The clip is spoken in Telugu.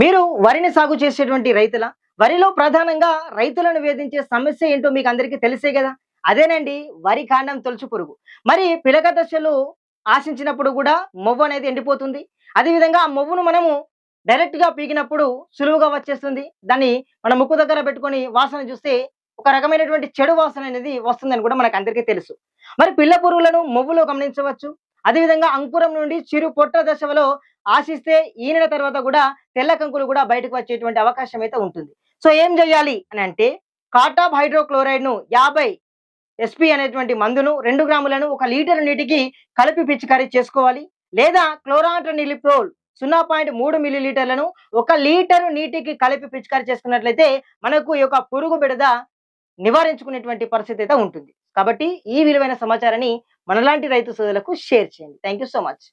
మీరు వరిని సాగు చేసేటువంటి రైతుల? వరిలో ప్రధానంగా రైతులను వేధించే సమస్య ఏంటో మీకు అందరికీ తెలిసే కదా? అదేనండి వరి కాండం తొలుచు పురుగు. మరి పిలక దశలు ఆశించినప్పుడు కూడా మొవ్వు అనేది ఎండిపోతుంది. అదేవిధంగా ఆ మొవ్వును మనము డైరెక్ట్గా పీకినప్పుడు సులువుగా వచ్చేస్తుంది. దాన్ని మన ముక్కు దగ్గర పెట్టుకొని వాసన చూస్తే ఒక రకమైనటువంటి చెడు వాసన అనేది వస్తుందని కూడా మనకు అందరికీ తెలుసు. మరి పిల్ల పురుగులను మొవ్వులో గమనించవచ్చు. అదేవిధంగా అంకురం నుండి చిరు పొట్ట దశలో ఆశిస్తే ఈనిన తర్వాత కూడా తెల్ల కంకులు కూడా బయటకు వచ్చేటువంటి అవకాశం అయితే ఉంటుంది. సో ఏం చేయాలి అని అంటే కాటాప్ హైడ్రోక్లోరైడ్ను యాభై ఎస్పి అనేటువంటి మందును రెండు గ్రాములను ఒక లీటర్ నీటికి కలిపి పిచికారీ చేసుకోవాలి. లేదా క్లోరాంట్రనిలిప్రోల్ సున్నా పాయింట్ మూడు మిల్లీలీటర్లను ఒక లీటరు నీటికి కలిపి పిచికారీ చేసుకున్నట్లయితే మనకు ఈ యొక్క పురుగు బిడద నివారించుకునేటువంటి పరిస్థితి అయితే ఉంటుంది. కాబట్టి ఈ విలువైన సమాచారాన్ని మనలాంటి రైతు సోదరులకు షేర్ చేయండి. Thank you so much.